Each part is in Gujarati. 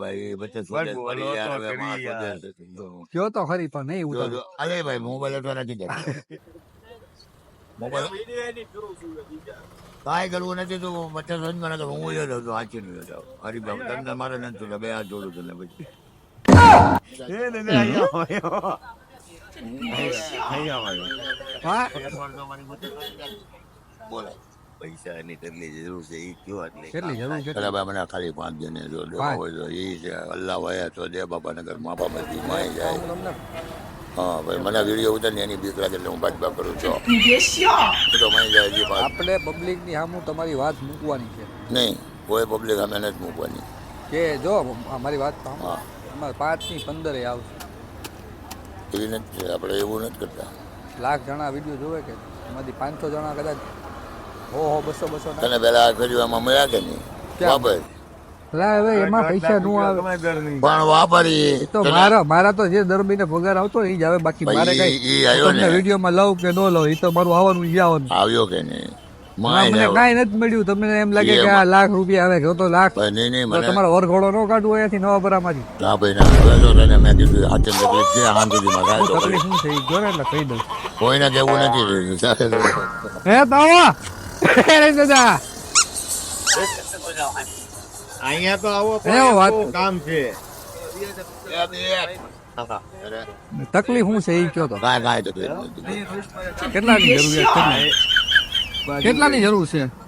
ભાઈ તો હવે કરી માણસો યાર. દેશ છે. તો કયો તો ખરી પણ નહીં જો, ઉતાર. અરે ભાઈ મોબાઈલ તો નથી મોબાઈલ? કાંઈ કરવું નથી તો વચ્ચે સંજમાં નકર હું યો હતો તો નહીં યો જાઉં. હરિભાઈ, તમને મારે નથી જોતા, બે હાથ જોડું છું ને પછી હા? બોલો પૈસાની કેટલી જરૂર છે એ કયો એટલે કેટલી જરૂર છે ખાલી પાંચ જણ જો દેવા હોય તો એ છે અલ્લાહ વયા તો દે બાપા નગર મા બાપ જી માય જાય હા ભાઈ મને વીડિયો ઉતારી એની બીક લાગે એટલે હું ભાજપા કરું છું. તો માય જાય આપણે પબ્લિકની સામું તમારી વાત મૂકવાની છે. નહીં કોઈ પબ્લિક અમે નથી મૂકવાની. કે જો મારી વાત. હા. અમારે પાંચની પંદરે આવશે. એવી નથી આપણે એવું નથી કરતા. લાખ જણા વીડિયો જોવે કે? એમાંથી પાંચસો જણા કદાચ બસો બસો તને પેલા આ મળ્યા કે નહીં? વાપર. લા હવે એમાં પૈસા નું આવે. પણ વાપરી. તો મારા મારા તો જે દર મહિને પગાર આવતો ને એ જ આવે. બાકી મારે કઈ તમને વિડીયોમાં લઉં કે ન લઉં એ તો મારું આવવાનું ઈ આવવાનું. આવ્યો કે નહીં? મને કાંઈ નથી મળ્યું. તમને એમ લાગે કે આ લાખ રૂપિયા આવે કે તો લાખ. તમારો વરઘોડો ન કાઢવો અહીંયાથી નવા બરામાંથી ના ભાઈ ના તો તને મેં કીધું હાથે તકલીફ છે હાથ સુધીમાં થાય તકલીફ શું છે? ઈ એટલે કહી દઉં. કોઈને કેવું નથી. સાથે હે તાવા! હે દાદા. અહીંયા તો આવો એ વાત. કામ છે? અરે, તકલીફ શું છે? એ કયો તો. કેટલાની જરૂરિયાત? છે કેટલાની જરૂર છે?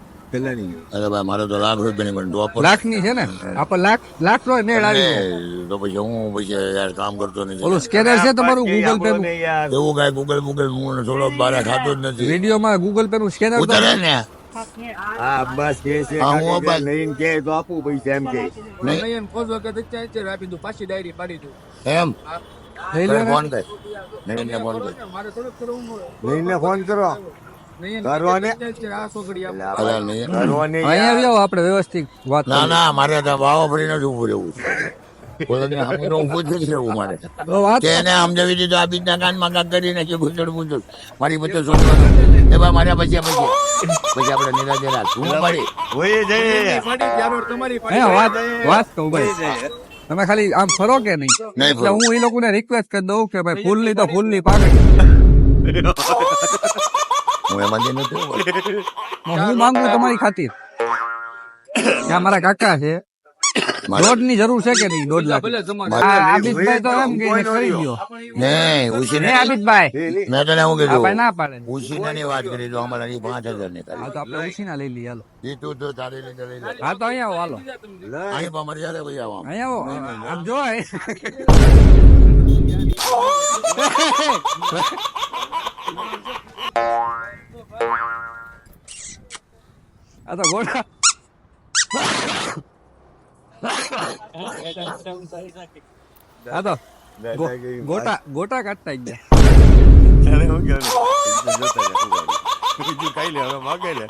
અરે ભાઈ મારે તો લાખ રૂપિયાની પણ ડોપર લાખની છે ને? આપણે લાખ લાખ નો મેળ આવી તો પછી હું પછી યાર કામ કરતો નથી. ઓલું સ્કેનર છે તમારું? ગૂગલ પે નું? એવું કાંઈ ગૂગલ ગૂગલ હું થોડો બાર થતું જ નથી. વિડીયોમાં ગૂગલ પે નું સ્કેનર ઉતરે ને. હા બસ કે છે. હું બસ. લઈને કે તો આપું પૈસા એમ કે નહીં. આપી દઉં પાછી ડાયરી પાડી દઉં. એમ? લઈ ફોન કર. નહીં ને ફોન કર. લઈને ફોન કરો. ને? આપણે વ્યવસ્થિત વાત ના ના મારે તો વાવા ફરી ઉભું રહેવું બોલાને સામે તો ઊભું જ નથી રહેવું મારે. તો વાત કે એને સમજાવી દીધું આ બીજના કાનમાં કાંક કરી નાખ્યું મારી વચ્ચે શોધવાનું એ બા માર્યા પછી પછી. પછી આપણે નિરાજે વાત કહું ભાઈ. તમે ખાલી આમ ફરો કે નહીં? નહીં એટલે હું એ લોકોને રિક્વેસ્ટ કરી દઉં કે ભાઈ ફૂલની તો ફૂલની પાકડી હું એમાંથી નથી હું માંગુ તમારી ખાतिर ત્યાં મારા કાકા છે. દોઢની જરૂર છે કે નહીં દોઢ લાખ આબિદભાઈ તો એમ કે કરી દો હે આબિદભાઈ મેં તને શું આ ભાઈ ના પાડે ઉછીનાની વાત કરી તો અમારા પાંચ હજારની હા તો આપણે લઈ લઈએ હાલો. કરી એ તું તો તારી રીતે લઈ હા તો અહીંયા આવો હાલો. અહીં પણ ભાઈ આવો અહીંયા આવો આમ જો આ તો ગોટા આ તો ગોટા ગોટા કાઢતા ગયા બીજું કઈ લે હવે માગે લે.